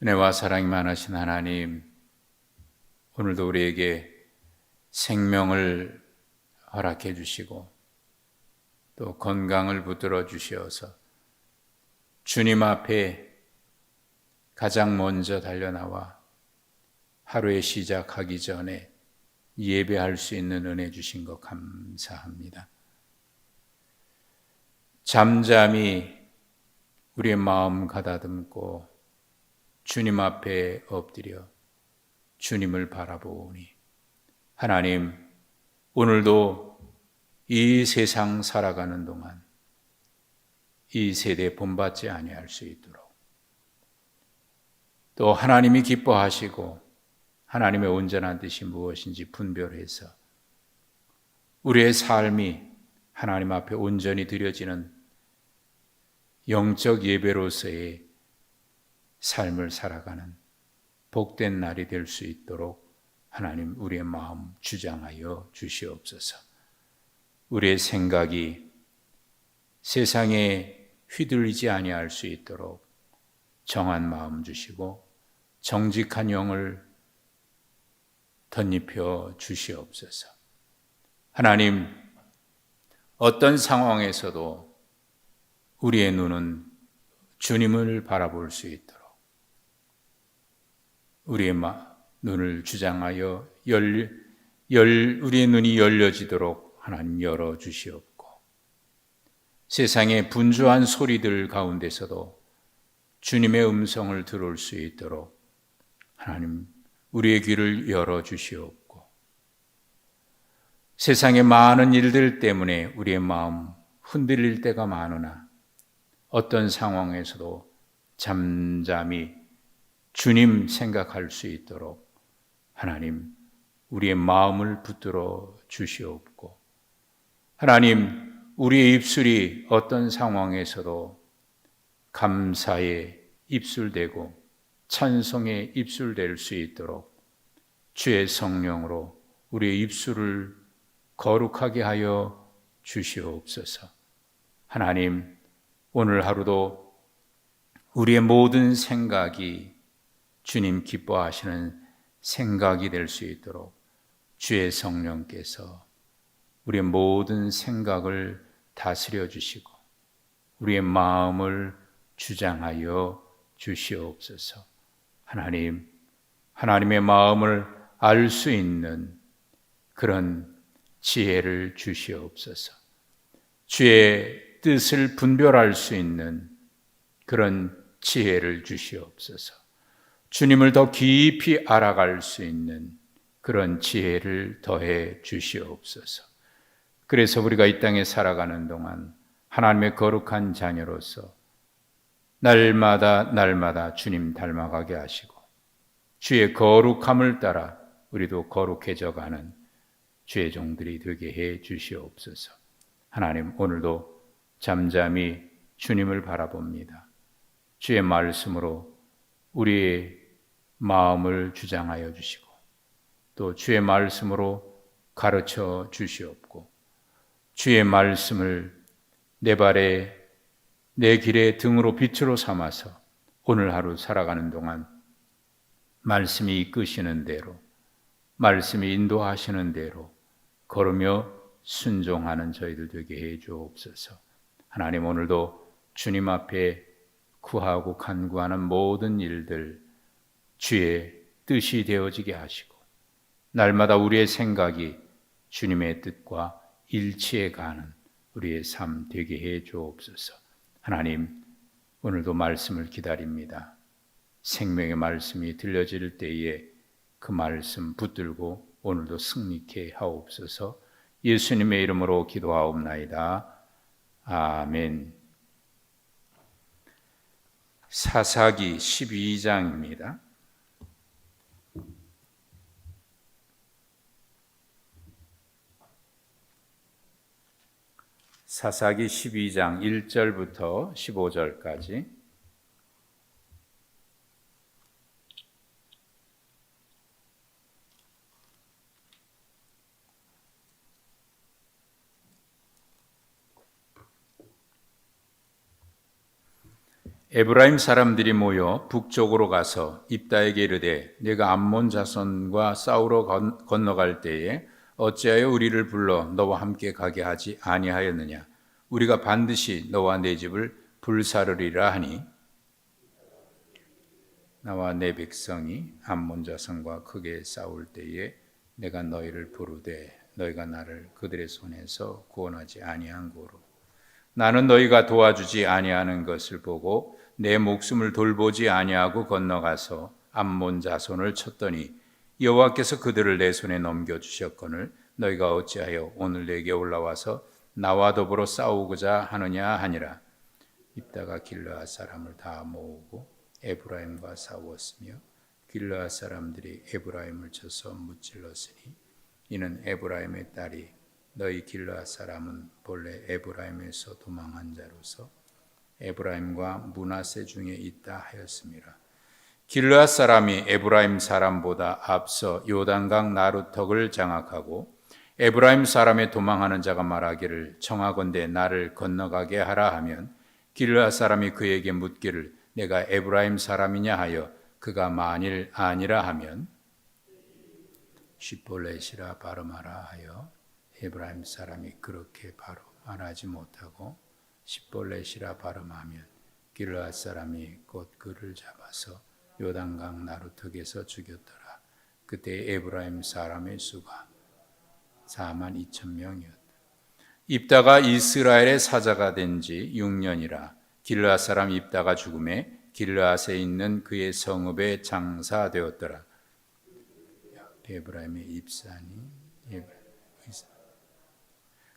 은혜와 사랑이 많으신 하나님, 오늘도 우리에게 생명을 허락해 주시고 또 건강을 붙들어 주시어서 주님 앞에 가장 먼저 달려나와 하루의 시작하기 전에 예배할 수 있는 은혜 주신 것 감사합니다. 잠잠히 우리의 마음 가다듬고 주님 앞에 엎드려 주님을 바라보니. 하나님 오늘도 이 세상 살아가는 동안 이 세대 본받지 아니할 수 있도록 또 하나님이 기뻐하시고 하나님의 온전한 뜻이 무엇인지 분별해서 우리의 삶이 하나님 앞에 온전히 드려지는 영적 예배로서의 삶을 살아가는 복된 날이 될 수 있도록 하나님 우리의 마음 주장하여 주시옵소서. 우리의 생각이 세상에 휘둘리지 아니할 수 있도록 정한 마음 주시고 정직한 영을 덧입혀 주시옵소서. 하나님, 어떤 상황에서도 우리의 눈은 주님을 바라볼 수 있도록 우리의 눈을 주장하여 열, 열, 우리의 눈이 열려지도록 하나님 열어 주시옵고 세상의 분주한 소리들 가운데서도 주님의 음성을 들을 수 있도록 하나님 우리의 귀를 열어 주시옵고 세상의 많은 일들 때문에 우리의 마음 흔들릴 때가 많으나 어떤 상황에서도 잠잠히 주님 생각할 수 있도록 하나님 우리의 마음을 붙들어 주시옵고 하나님 우리의 입술이 어떤 상황에서도 감사의 입술되고 찬송의 입술될 수 있도록 주의 성령으로 우리의 입술을 거룩하게 하여 주시옵소서. 하나님 오늘 하루도 우리의 모든 생각이 주님 기뻐하시는 생각이 될 수 있도록 주의 성령께서 우리의 모든 생각을 다스려 주시고 우리의 마음을 주장하여 주시옵소서. 하나님, 하나님의 마음을 알 수 있는 그런 지혜를 주시옵소서. 주의 뜻을 분별할 수 있는 그런 지혜를 주시옵소서. 주님을 더 깊이 알아갈 수 있는 그런 지혜를 더해 주시옵소서. 그래서 우리가 이 땅에 살아가는 동안 하나님의 거룩한 자녀로서 날마다 날마다 주님 닮아가게 하시고 주의 거룩함을 따라 우리도 거룩해져 가는 주의 종들이 되게 해 주시옵소서. 하나님 오늘도 잠잠히 주님을 바라봅니다. 주의 말씀으로 우리의 마음을 주장하여 주시고 또 주의 말씀으로 가르쳐 주시옵고 주의 말씀을 내 발에 내 길의 등으로 빛으로 삼아서 오늘 하루 살아가는 동안 말씀이 이끄시는 대로 말씀이 인도하시는 대로 걸으며 순종하는 저희들 되게 해 주옵소서. 하나님 오늘도 주님 앞에 구하고 간구하는 모든 일들 주의 뜻이 되어지게 하시고 날마다 우리의 생각이 주님의 뜻과 일치해 가는 우리의 삶 되게 해 주옵소서. 하나님, 오늘도 말씀을 기다립니다. 생명의 말씀이 들려질 때에 그 말씀 붙들고 오늘도 승리케 하옵소서. 예수님의 이름으로 기도하옵나이다. 아멘. 사사기 12장입니다. 사사기 12장 1절부터 15절까지 에브라임 사람들이 모여 북쪽으로 가서 입다에게 이르되 내가 암몬 자손과 싸우러 건- 건너갈 때에 어찌하여 우리를 불러 너와 함께 가게 하지 아니하였느냐? 우리가 반드시 너와 내 집을 불사르리라 하니 나와 내 백성이 암몬 자손과 크게 싸울 때에 내가 너희를 부르되 너희가 나를 그들의 손에서 구원하지 아니한 고로. 나는 너희가 도와주지 아니하는 것을 보고 내 목숨을 돌보지 아니하고 건너가서 암몬 자손을 쳤더니 여호와께서 그들을 내 손에 넘겨 주셨거늘 너희가 어찌하여 오늘 내게 올라와서 나와 더불어 싸우고자 하느냐 하니라. 입다가 길르앗 사람을 다 모으고 에브라임과 싸웠으며 길르앗 사람들이 에브라임을 쳐서 무찔렀으니 이는 에브라임의 딸이 너희 길르앗 사람은 본래 에브라임에서 도망한 자로서 에브라임과 문하세 중에 있다 하였습니다. 길르앗 사람이 에브라임 사람보다 앞서 요단강 나루턱을 장악하고 에브라임 사람의 도망하는 자가 말하기를 청하건대 나를 건너가게 하라 하면 길르앗 사람이 그에게 묻기를 내가 에브라임 사람이냐 하여 그가 만일 아니라 하면 시볼렛이라 발음하라 하여 에브라임 사람이 그렇게 바로 말하지 못하고 시볼렛이라 발음하면 길르앗 사람이 곧 그를 잡아서 요단강 나루턱에서 죽였더라. 그때 에브라임 사람의 수가 4만 2천 명이었다. 입다가 이스라엘의 사자가 된 지 6년이라 길르앗 사람 입다가 죽음에 길르앗에 있는 그의 성읍에 장사되었더라. 에브라임의 입산이 에브라임.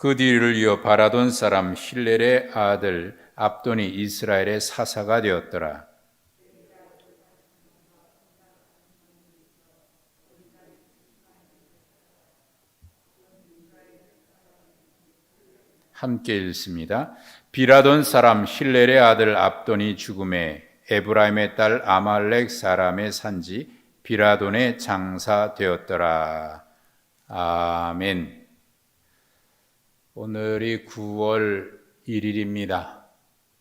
그 뒤를 이어 바라돈 사람 힐렐의 아들 압돈이 이스라엘의 사사가 되었더라. 함께 읽습니다. 비라돈 사람 힐렐의 아들 압돈이 죽음에 에브라임의 딸 아말렉 사람의 산지 비라돈의 장사되었더라. 아멘. 오늘이 9월 1일입니다.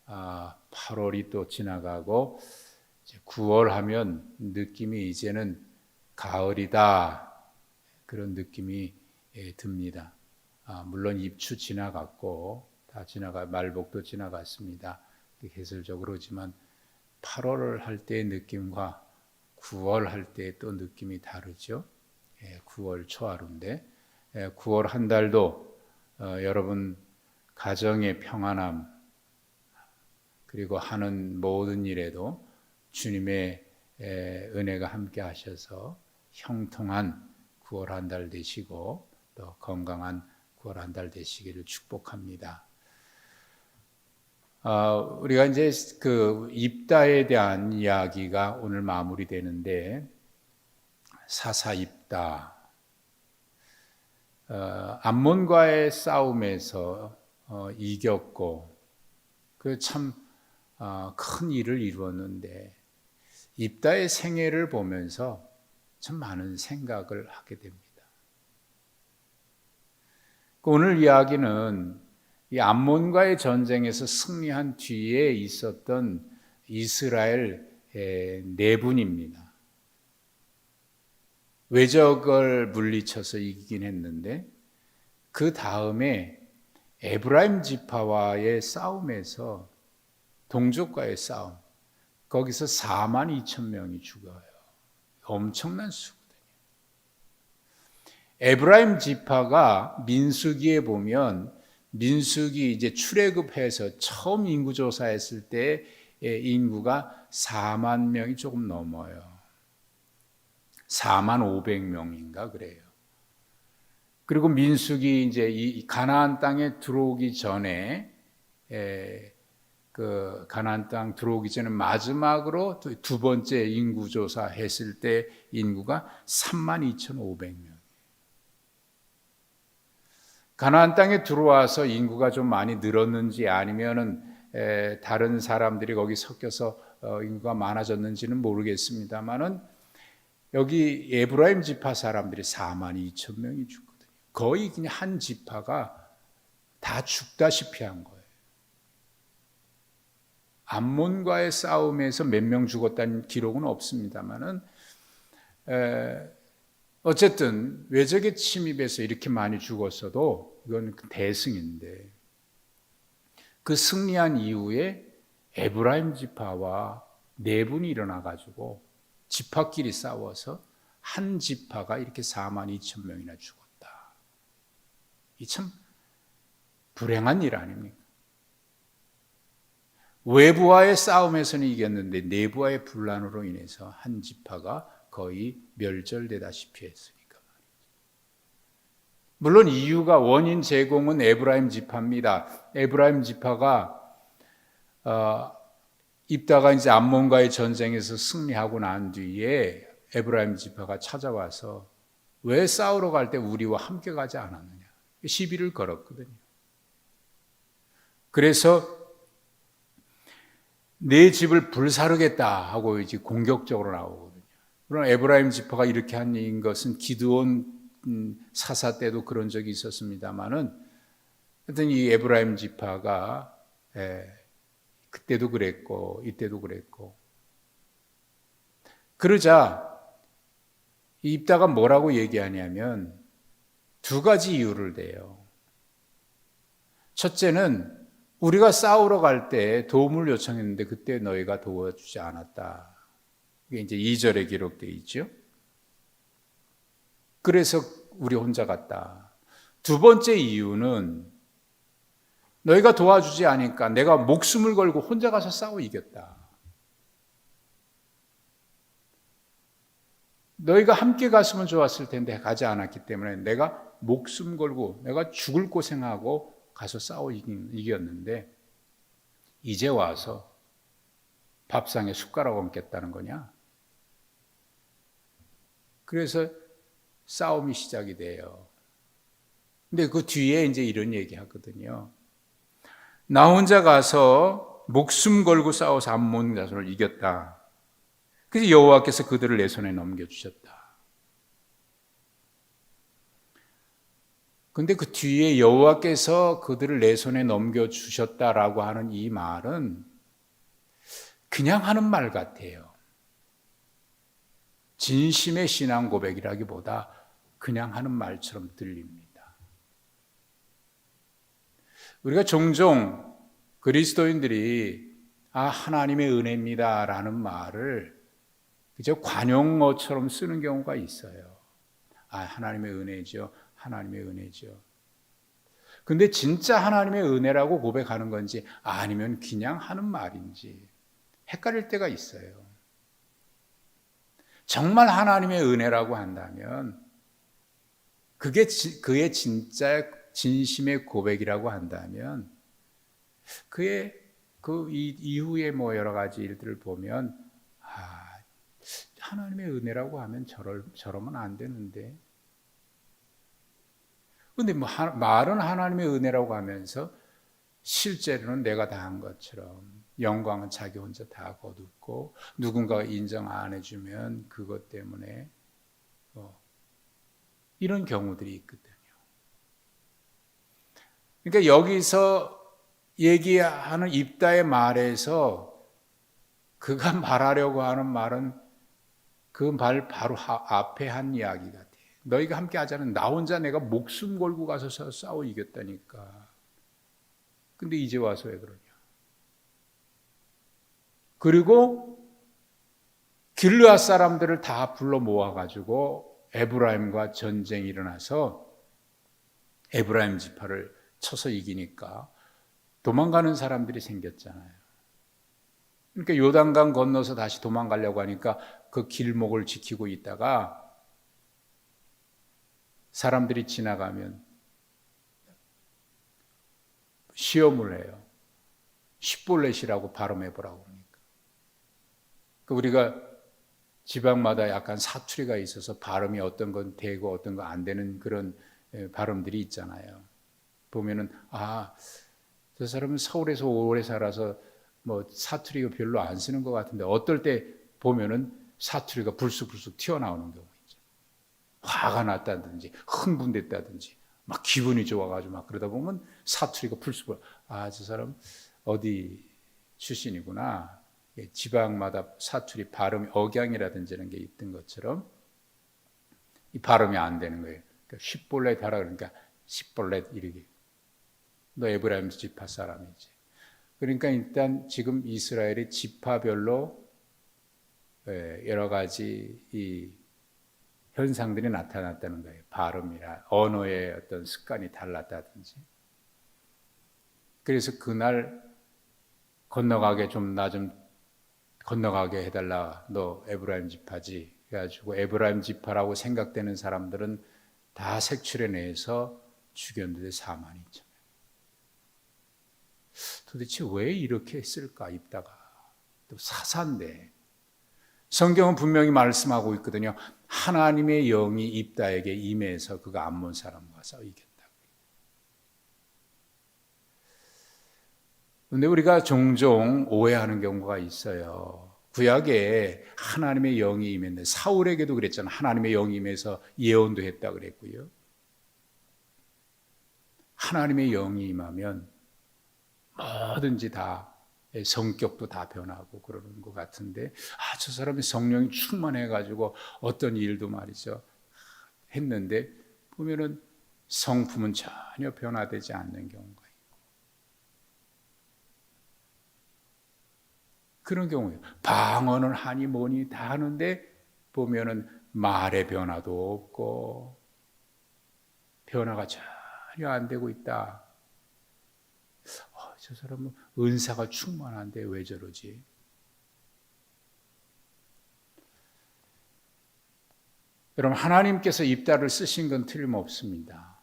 아, 8월이 또 지나가고 9월 하면 느낌이 이제는 가을이다 그런 느낌이 예, 듭니다. 아, 물론 입추 지나갔고 다 지나가 말복도 지나갔습니다. 계절적으로지만 8월을 할 때의 느낌과 9월 할 때의 또 느낌이 다르죠. 예, 9월 초하루인데 예, 9월 한 달도 어, 여러분 가정의 평안함 그리고 하는 모든 일에도 주님의 에, 은혜가 함께 하셔서 형통한 9월 한 달 되시고 또 건강한 9월 한 달 되시기를 축복합니다. 어, 우리가 이제 그 입다에 대한 이야기가 오늘 마무리되는데 사사 입다 어, 암몬과의 싸움에서 어, 이겼고 그 참큰 어, 일을 이루었는데 입다의 생애를 보면서 참 많은 생각을 하게 됩니다. 그 오늘 이야기는 이 암몬과의 전쟁에서 승리한 뒤에 있었던 이스라엘 네 분입니다. 외적을 물리쳐서 이기긴 했는데 그 다음에 에브라임 지파와의 싸움에서 동족과의 싸움 거기서 4만 2천 명이 죽어요. 엄청난 수거든요. 에브라임 지파가 민수기에 보면 민수기 이제 출애굽해서 처음 인구 조사했을 때 인구가 4만 명이 조금 넘어요. 4만 500명인가 그래요. 그리고 민숙이 이제 이 가나안 땅에 들어오기 전에 에, 그 가나안 땅 들어오기 전에 마지막으로 또두 번째 인구 조사 했을 때 인구가 32,500명. 가나안 땅에 들어와서 인구가 좀 많이 늘었는지 아니면은 에, 다른 사람들이 거기 섞여서 어, 인구가 많아졌는지는 모르겠습니다만은 여기 에브라임 지파 사람들이 4만 2천 명이 죽거든요. 거의 그냥 한 지파가 다 죽다시피 한 거예요. 암몬과의 싸움에서 몇 명 죽었다는 기록은 없습니다만은 어쨌든 외적의 침입에서 이렇게 많이 죽었어도 이건 대승인데 그 승리한 이후에 에브라임 지파와 네 분이 일어나 가지고 지파끼리 싸워서 한 지파가 이렇게 4만 2천 명이나 죽었다. 이 참 불행한 일 아닙니까? 외부와의 싸움에서는 이겼는데 내부와의 분란으로 인해서 한 지파가 거의 멸절되다시피 했으니까. 물론 이유가 원인 제공은 에브라임 지파입니다. 에브라임 지파가 어, 입다가 이제 암몬과의 전쟁에서 승리하고 난 뒤에 에브라임 지파가 찾아와서 왜 싸우러 갈 때 우리와 함께 가지 않았느냐 시비를 걸었거든요. 그래서 내 집을 불사르겠다 하고 이제 공격적으로 나오거든요. 그럼 에브라임 지파가 이렇게 한 것은 기드온 사사 때도 그런 적이 있었습니다만은 하여튼 이 에브라임 지파가 예, 그때도 그랬고 이때도 그랬고 그러자 입다가 뭐라고 얘기하냐면 두 가지 이유를 대요. 첫째는 우리가 싸우러 갈 때 도움을 요청했는데 그때 너희가 도와주지 않았다. 이게 이제 2절에 기록되어 있죠. 그래서 우리 혼자 갔다. 두 번째 이유는 너희가 도와주지 않으니까 내가 목숨을 걸고 혼자 가서 싸워 이겼다. 너희가 함께 갔으면 좋았을 텐데 가지 않았기 때문에 내가 목숨 걸고 내가 죽을 고생하고 가서 싸워 이겼는데 이제 와서 밥상에 숟가락 얹겠다는 거냐? 그래서 싸움이 시작이 돼요. 근데 그 뒤에 이제 이런 얘기 하거든요. 나 혼자 가서 목숨 걸고 싸워서 암몬 자손을 이겼다. 그래서 여호와께서 그들을 내 손에 넘겨주셨다. 근데 그 뒤에 여호와께서 그들을 내 손에 넘겨 주셨다라고 하는 이 말은 그냥 하는 말 같아요. 진심의 신앙 고백이라기보다 그냥 하는 말처럼 들립니다. 우리가 종종 그리스도인들이 아 하나님의 은혜입니다 라는 말을 그저 관용어처럼 쓰는 경우가 있어요. 아 하나님의 은혜죠. 하나님의 은혜죠. 근데 진짜 하나님의 은혜라고 고백하는 건지 아니면 그냥 하는 말인지 헷갈릴 때가 있어요. 정말 하나님의 은혜라고 한다면 그게 그의 진짜 진심의 고백이라고 한다면 그의 그 이후에 뭐 여러 가지 일들을 보면 아 하나님의 은혜라고 하면 저럴 저러면 안 되는데 근데 뭐 하, 말은 하나님의 은혜라고 하면서 실제로는 내가 다 한 것처럼 영광은 자기 혼자 다 거두고 누군가가 인정 안 해주면 그것 때문에 뭐 이런 경우들이 있거든요. 그러니까 여기서 얘기하는 입다의 말에서 그가 말하려고 하는 말은 그 말 바로 앞에 한 이야기 같아요. 너희가 함께 하자는 나 혼자 내가 목숨 걸고 가서 싸워 이겼다니까. 근데 이제 와서 왜 그러냐. 그리고 길르앗 사람들을 다 불러 모아가지고 에브라임과 전쟁이 일어나서 에브라임 지파를 쳐서 이기니까 도망가는 사람들이 생겼잖아요. 그러니까 요단강 건너서 다시 도망가려고 하니까 그 길목을 지키고 있다가 사람들이 지나가면 시험을 해요. 십볼렛이라고 발음해 보라고 합니까? 그 우리가 지방마다 약간 사투리가 있어서 발음이 어떤 건 되고 어떤 건 안 되는 그런 예, 발음들이 있잖아요. 보면은 아, 저 사람은 서울에서 오래 살아서 뭐 사투리가 별로 안 쓰는 것 같은데 어떨 때 보면은 사투리가 불쑥불쑥 튀어나오는 경우 있죠. 화가 났다든지 흥분됐다든지 막 기분이 좋아가지고 막 그러다 보면 사투리가 불쑥 아, 저 사람 어디 출신이구나. 예, 지방마다 사투리 발음이 억양이라든지 이런 게 있던 것처럼 이 발음이 안 되는 거예요. 그러니까 십볼렛 하라 그러니까 십볼렛 이렇게. 너 에브라임 지파 사람이지. 그러니까 일단 지금 이스라엘이 지파별로 예, 여러 가지 이 현상들이 나타났다는 거예요. 발음이나 언어의 어떤 습관이 달랐다든지. 그래서 그날 건너가게 좀나좀 건너가게 해달라. 너 에브라임 지파지. 그래가지고 에브라임 지파라고 생각되는 사람들은 다 색출해내서 죽였는데 4만 2천 명. 도대체 왜 이렇게 했을까 입다가 또 사사인데 성경은 분명히 말씀하고 있거든요. 하나님의 영이 입다에게 임해서 그가 암몬 사람과 싸우겠다. 근데 우리가 종종 오해하는 경우가 있어요. 구약에 하나님의 영이 임했는데 사울에게도 그랬잖아요. 하나님의 영이 임해서 예언도 했다 그랬고요. 하나님의 영이 임하면 뭐든지 다 성격도 다 변하고 그러는 것 같은데 아 저 사람이 성령이 충만해 가지고 어떤 일도 말이죠 했는데 보면은 성품은 전혀 변화되지 않는 경우가 있고 그런 경우예요. 방언을 하니 뭐니 다 하는데 보면은 말의 변화도 없고 변화가 전혀 안 되고 있다. 어, 저 사람은 은사가 충만한데 왜 저러지? 여러분 하나님께서 입다를 쓰신 건 틀림없습니다.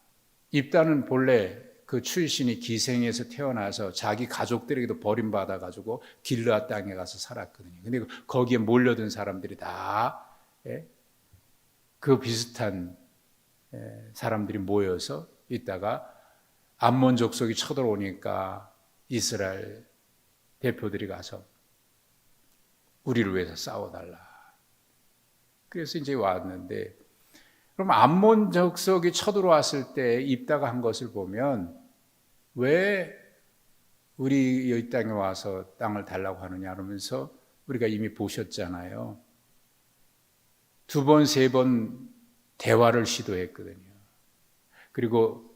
입다는 본래 그 출신이 기생에서 태어나서 자기 가족들에게도 버림받아 가지고 길르앗 땅에 가서 살았거든요. 근데 거기에 몰려든 사람들이 다 그 비슷한 사람들이 모여서 있다가 암몬 족속이 쳐들어오니까 이스라엘 대표들이 가서 우리를 위해서 싸워달라. 그래서 이제 왔는데, 그럼 암몬 족속이 쳐들어왔을 때 입다가 한 것을 보면 왜 우리 이 땅에 와서 땅을 달라고 하느냐 그러면서 우리가 이미 보셨잖아요. 두 번, 세 번 대화를 시도했거든요. 그리고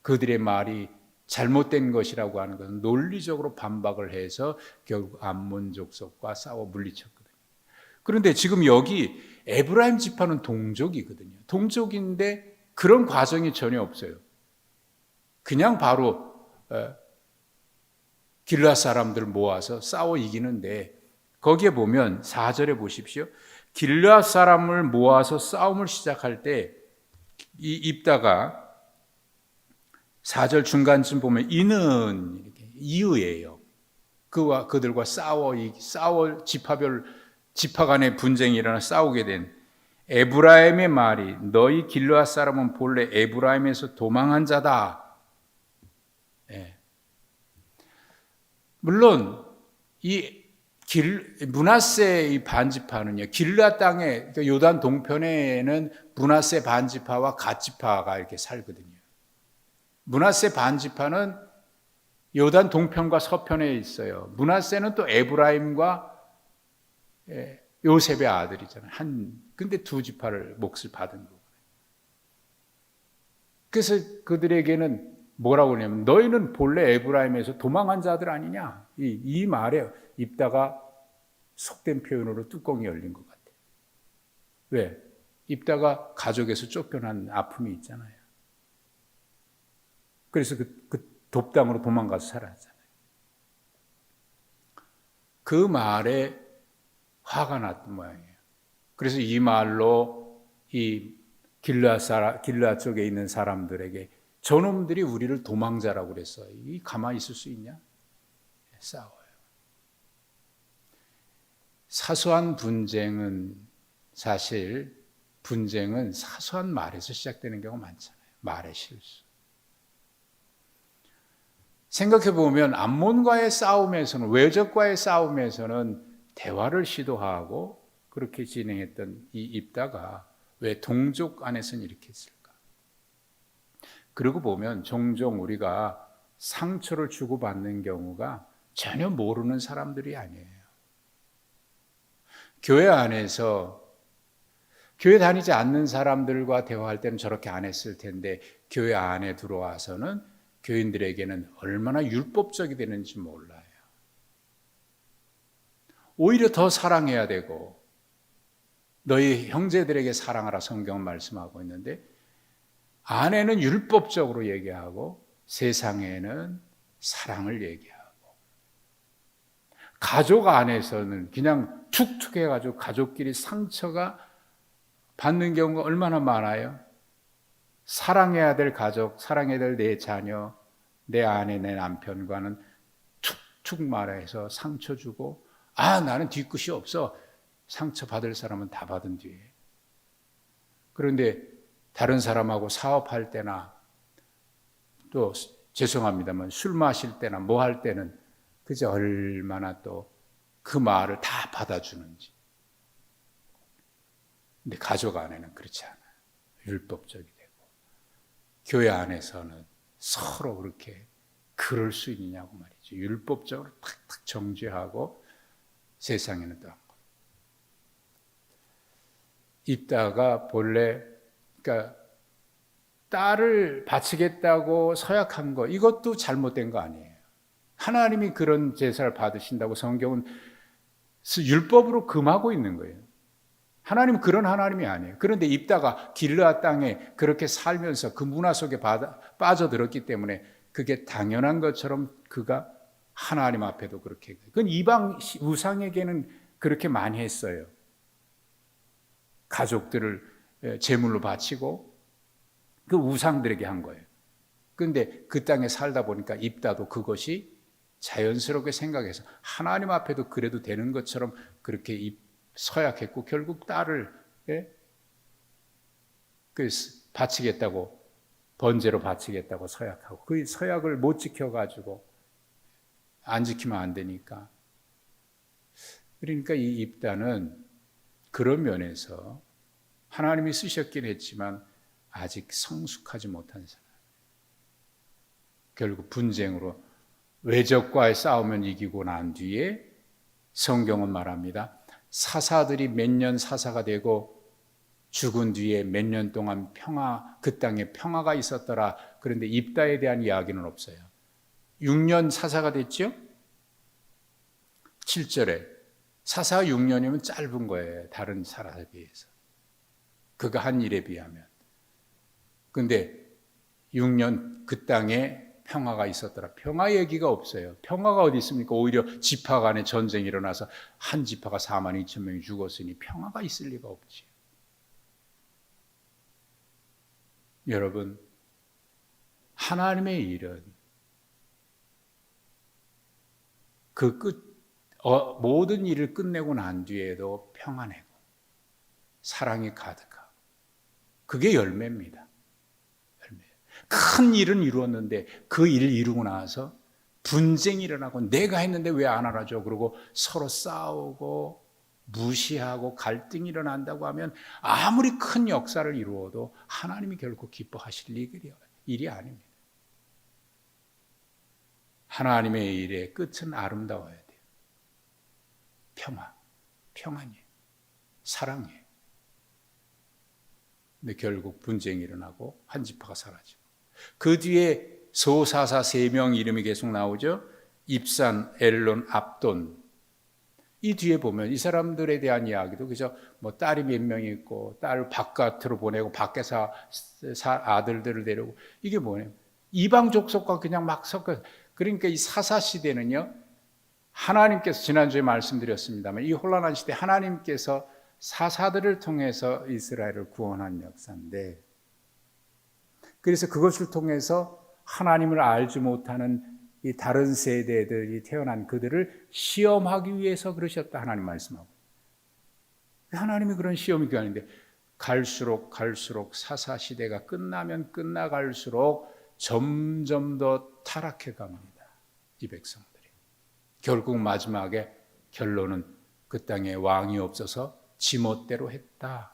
그들의 말이 잘못된 것이라고 하는 것은 논리적으로 반박을 해서 결국 암몬 족속과 싸워 물리쳤거든요. 그런데 지금 여기 에브라임 지파는 동족이거든요. 동족인데 그런 과정이 전혀 없어요. 그냥 바로 길라 사람들 모아서 싸워 이기는데 거기에 보면 4절에 보십시오. 길라 사람을 모아서 싸움을 시작할 때 이 입다가 4절 중간쯤 보면 이는 이의예요. 그와 그들과 싸워 싸워 지파별 지파 간의 분쟁이 일어나 싸우게 된 에브라임의 말이 너희 길르앗 사람은 본래 에브라임에서 도망한 자다. 예. 물론 이 길, 문하세 이 반지파는요, 길라 땅에, 그러니까 요단 동편에는 문하세 반지파와 갓지파가 이렇게 살거든요. 문하세 반지파는 요단 동편과 서편에 있어요. 문하세는 또 에브라임과 예, 요셉의 아들이잖아요. 한, 근데 두 지파를 몫을 받은 거예요. 그래서 그들에게는 뭐라고 하냐면 너희는 본래 에브라임에서 도망한 자들 아니냐. 이, 이 말에 입다가 속된 표현으로 뚜껑이 열린 것 같아요. 왜? 입다가 가족에서 쫓겨난 아픔이 있잖아요. 그래서 그, 그 돕당으로 도망가서 살았잖아요. 그 말에 화가 났던 모양이에요. 그래서 이 말로 이 길라 사라 길라 쪽에 있는 사람들에게 저놈들이 우리를 도망자라고 그랬어요. 이 가만히 있을 수 있냐? 싸워요. 사소한 분쟁은 사실 분쟁은 사소한 말에서 시작되는 경우가 많잖아요. 말의 실수. 생각해 보면 암몬과의 싸움에서는 외적과의 싸움에서는 대화를 시도하고 그렇게 진행했던 이 입다가 왜 동족 안에서는 이렇게 했을까? 그러고 보면 종종 우리가 상처를 주고받는 경우가 전혀 모르는 사람들이 아니에요. 교회 안에서 교회 다니지 않는 사람들과 대화할 때는 저렇게 안 했을 텐데 교회 안에 들어와서는 교인들에게는 얼마나 율법적이 되는지 몰라요. 오히려 더 사랑해야 되고 너희 형제들에게 사랑하라 성경은 말씀하고 있는데 아내는 율법적으로 얘기하고 세상에는 사랑을 얘기하고 가족 안에서는 그냥 툭툭 해가지고 가족끼리 상처가 받는 경우가 얼마나 많아요? 사랑해야 될 가족, 사랑해야 될 내 자녀, 내 아내, 내 남편과는 툭툭 말해서 상처 주고, 아, 나는 뒤끝이 없어. 상처 받을 사람은 다 받은 뒤에. 그런데 다른 사람하고 사업할 때나 또 죄송합니다만 술 마실 때나 뭐 할 때는 그저 얼마나 또 그 말을 다 받아주는지. 근데 가족 안에는 그렇지 않아요. 율법적이 되고. 교회 안에서는 서로 그렇게 그럴 수 있느냐고 말이죠. 율법적으로 탁탁 정죄하고 세상에는 또 입다가 본래 그러니까 딸을 바치겠다고 서약한 거 이것도 잘못된 거 아니에요. 하나님이 그런 제사를 받으신다고 성경은 율법으로 금하고 있는 거예요. 하나님은 그런 하나님이 아니에요. 그런데 입다가 길르아 땅에 그렇게 살면서 그 문화 속에 빠져들었기 때문에 그게 당연한 것처럼 그가 하나님 앞에도 그렇게 그건 이방 우상에게는 그렇게 많이 했어요. 가족들을 제물로 바치고 그 우상들에게 한 거예요. 그런데 그 땅에 살다 보니까 입다도 그것이 자연스럽게 생각해서 하나님 앞에도 그래도 되는 것처럼 그렇게 서약했고 결국 딸을 예? 그 바치겠다고 번제로 바치겠다고 서약하고 그 서약을 못 지켜가지고 안 지키면 안 되니까 그러니까 이 입다는 그런 면에서 하나님이 쓰셨긴 했지만 아직 성숙하지 못한 사람. 결국 분쟁으로 외적과의 싸움은 이기고 난 뒤에 성경은 말합니다. 사사들이 몇 년 사사가 되고 죽은 뒤에 몇 년 동안 평화, 그 땅에 평화가 있었더라. 그런데 입다에 대한 이야기는 없어요. 6년 사사가 됐죠? 7절에 사사 6년이면 짧은 거예요. 다른 사람에 비해서. 그가 한 일에 비하면. 근데 6년 그 땅에 평화가 있었더라. 평화 얘기가 없어요. 평화가 어디 있습니까? 오히려 지파 간에 전쟁이 일어나서 한 지파가 4만 2천 명이 죽었으니 평화가 있을 리가 없지. 여러분, 하나님의 일은 그 끝, 어, 모든 일을 끝내고 난 뒤에도 평안하고 사랑이 가득하고 그게 열매입니다. 큰 일은 이루었는데 그 일을 이루고 나서 분쟁이 일어나고 내가 했는데 왜 안 알아줘? 그리고 서로 싸우고 무시하고 갈등이 일어난다고 하면 아무리 큰 역사를 이루어도 하나님이 결코 기뻐하실 일이, 아닙니다. 하나님의 일의 끝은 아름다워야 돼요. 평화, 평안이에요. 사랑이에요. 근데 결국 분쟁이 일어나고 한 지파가 사라지고 그 뒤에 소사사 세 명 이름이 계속 나오죠. 입산, 엘론, 압돈. 이 뒤에 보면 이 사람들에 대한 이야기도 그죠. 뭐 딸이 몇 명 있고 딸 바깥으로 보내고 밖에서 아들들을 데리고 이게 뭐예요? 이방 족속과 그냥 막 섞어. 그러니까 이 사사 시대는요. 하나님께서 지난주에 말씀드렸습니다만 이 혼란한 시대 하나님께서 사사들을 통해서 이스라엘을 구원한 역사인데 그래서 그것을 통해서 하나님을 알지 못하는 이 다른 세대들이 태어난 그들을 시험하기 위해서 그러셨다 하나님 말씀하고 하나님이 그런 시험이 아닌데 갈수록 갈수록 사사 시대가 끝나면 끝나갈수록 점점 더 타락해 갑니다. 이 백성들이 결국 마지막에 결론은 그 땅에 왕이 없어서 지멋대로 했다.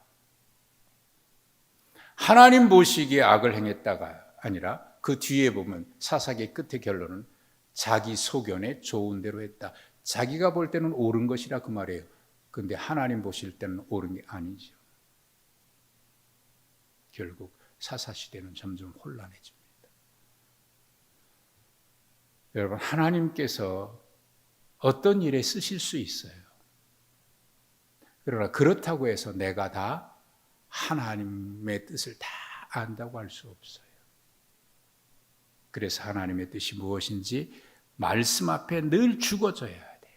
하나님 보시기에 악을 행했다가 아니라 그 뒤에 보면 사사기의 끝의 결론은 자기 소견에 좋은 대로 했다. 자기가 볼 때는 옳은 것이라 그 말이에요. 근데 하나님 보실 때는 옳은 게 아니죠. 결국 사사 시대는 점점 혼란해집니다. 여러분 하나님께서 어떤 일에 쓰실 수 있어요. 그러나 그렇다고 해서 내가 다 하나님의 뜻을 다 안다고 할 수 없어요. 그래서 하나님의 뜻이 무엇인지 말씀 앞에 늘 죽어져야 돼요.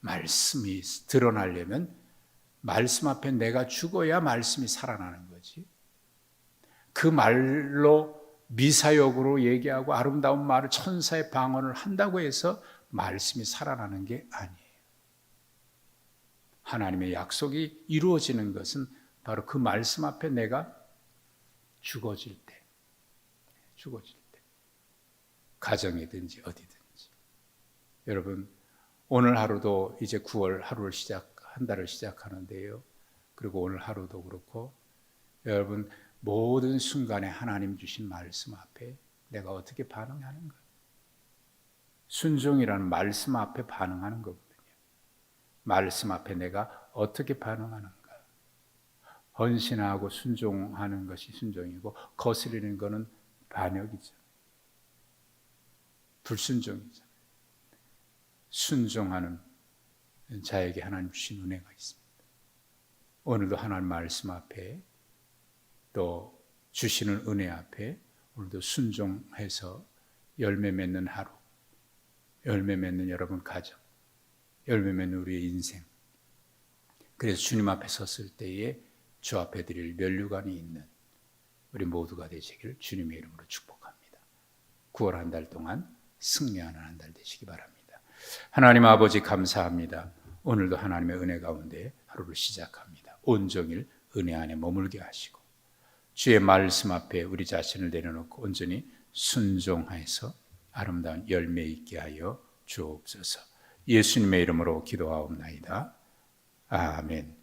말씀이 드러나려면 말씀 앞에 내가 죽어야 말씀이 살아나는 거지. 그 말로 미사역으로 얘기하고 아름다운 말을 천사의 방언을 한다고 해서 말씀이 살아나는 게 아니에요. 하나님의 약속이 이루어지는 것은 바로 그 말씀 앞에 내가 죽어질 때, 죽어질 때, 가정이든지 어디든지. 여러분, 오늘 하루도 이제 9월 하루를 시작, 한 달을 시작하는데요. 그리고 오늘 하루도 그렇고, 여러분, 모든 순간에 하나님 주신 말씀 앞에 내가 어떻게 반응하는가? 순종이라는 말씀 앞에 반응하는 거거든요. 말씀 앞에 내가 어떻게 반응하는가? 헌신하고 순종하는 것이 순종이고 거스리는 것은 반역이죠. 불순종이죠. 순종하는 자에게 하나님 주신 은혜가 있습니다. 오늘도 하나님 말씀 앞에 또 주시는 은혜 앞에 오늘도 순종해서 열매 맺는 하루, 열매 맺는 여러분 가정, 열매 맺는 우리의 인생. 그래서 주님 앞에 섰을 때에 주 앞에 드릴 면류관이 있는 우리 모두가 되시기를 주님의 이름으로 축복합니다. 9월 한 달 동안 승리하는 한 달 되시기 바랍니다. 하나님 아버지 감사합니다. 오늘도 하나님의 은혜 가운데 하루를 시작합니다. 온종일 은혜 안에 머물게 하시고 주의 말씀 앞에 우리 자신을 내려놓고 온전히 순종해서 아름다운 열매 있게 하여 주옵소서. 예수님의 이름으로 기도하옵나이다. 아멘.